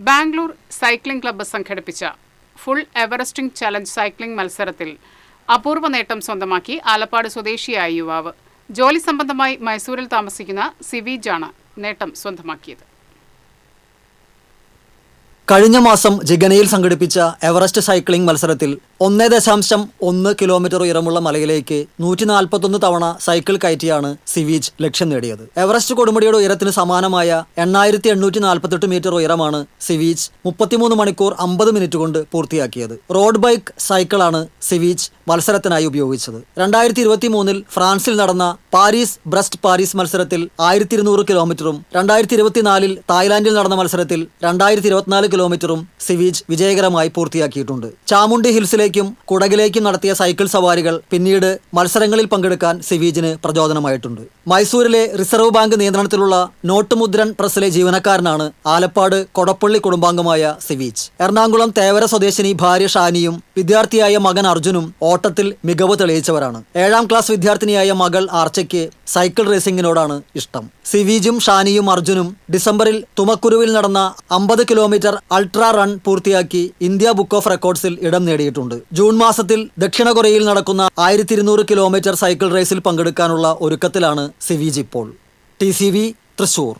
Bangalore cycling club സംഘടിപ്പിച്ച full everesting challenge cycling മത്സരത്തിൽ അപൂർവ നേട്ടം സ്വന്തമാക്കി ആലപ്പാട് സ്വദേശിയായ യുവാവ്. ജോലി സംബന്ധമായി മൈസൂരിൽ താമസിക്കുന്ന സിവീജാണ് നേട്ടം സ്വന്തമാക്കിയത്. കഴിഞ്ഞ മാസം ജിഗനയിൽ സംഘടിപ്പിച്ച എവറസ്റ്റ് സൈക്ലിംഗ് മത്സരത്തിൽ ഒന്നേ ദശാംശം ഒന്ന് കിലോമീറ്റർ ഉയരമുള്ള മലയിലേക്ക് നൂറ്റി നാൽപ്പത്തൊന്ന് തവണ സൈക്കിൾ കയറ്റിയാണ് സിവീജ് ലക്ഷ്യം നേടിയത്. എവറസ്റ്റ് കൊടുമുടിയുടെ ഉയരത്തിന് സമാനമായ എണ്ണായിരത്തി എണ്ണൂറ്റി നാൽപ്പത്തെട്ട് മീറ്റർ ഉയരമാണ് സിവീജ് മുപ്പത്തിമൂന്ന് മണിക്കൂർ അമ്പത് മിനിറ്റ് കൊണ്ട് പൂർത്തിയാക്കിയത്. റോഡ് ബൈക്ക് സൈക്കിളാണ് സിവീജ് മത്സരത്തിനായി ഉപയോഗിച്ചത്. രണ്ടായിരത്തി ഇരുപത്തി മൂന്നിൽ ഫ്രാൻസിൽ നടന്ന പാരീസ് ബ്രസ്റ്റ് പാരീസ് മത്സരത്തിൽ ആയിരത്തി ഇരുന്നൂറ് കിലോമീറ്ററും രണ്ടായിരത്തി ഇരുപത്തിനാലിൽ തായ്ലാന്റിൽ നടന്ന മത്സരത്തിൽ രണ്ടായിരത്തി ഇരുപത്തിനാല് കിലോമീറ്ററും സിവീജ് വിജയകരമായി പൂർത്തിയാക്കിയിട്ടുണ്ട്. ചാമുണ്ടി ഹിൽസിലേക്കും കുടകിലേക്കും നടത്തിയ സൈക്കിൾ സവാരികൾ പിന്നീട് മത്സരങ്ങളിൽ പങ്കെടുക്കാൻ സിവീജിന് പ്രചോദനമായിട്ടുണ്ട്. മൈസൂരിലെ റിസർവ് ബാങ്ക് നിയന്ത്രണത്തിലുള്ള നോട്ടുമുദ്രൻ പ്രസ്സിലെ ജീവനക്കാരനാണ് ആലപ്പാട് കൊടപ്പള്ളി കുടുംബാംഗമായ സിവീജ്. എറണാകുളം തേവര സ്വദേശിനി ഭാര്യ ഷാനിയും വിദ്യാർത്ഥിയായ മകൻ അർജുനും ഓട്ടത്തിൽ മികവ് തെളിയിച്ചവരാണ്. ഏഴാം ക്ലാസ് വിദ്യാർത്ഥിനിയായ മകൾ ആർച്ചയ്ക്ക് സൈക്കിൾ റേസിംഗിനോടാണ് ഇഷ്ടം. സിവീജും ഷാനിയും അർജുനും ഡിസംബറിൽ തുമക്കുരുവിൽ നടന്ന അമ്പത് കിലോമീറ്റർ അൾട്രാ റൺ പൂർത്തിയാക്കി ഇന്ത്യ ബുക്ക് ഓഫ് റെക്കോർഡ്സിൽ ഇടം നേടിയിട്ടുണ്ട്. ജൂൺ മാസത്തിൽ ദക്ഷിണ കൊറിയയിൽ നടക്കുന്ന ആയിരത്തി കിലോമീറ്റർ സൈക്കിൾ റേസിൽ പങ്കെടുക്കാനുള്ള ഒരുക്കത്തിലാണ് സിവീജ് ഇപ്പോൾ. ടി തൃശൂർ.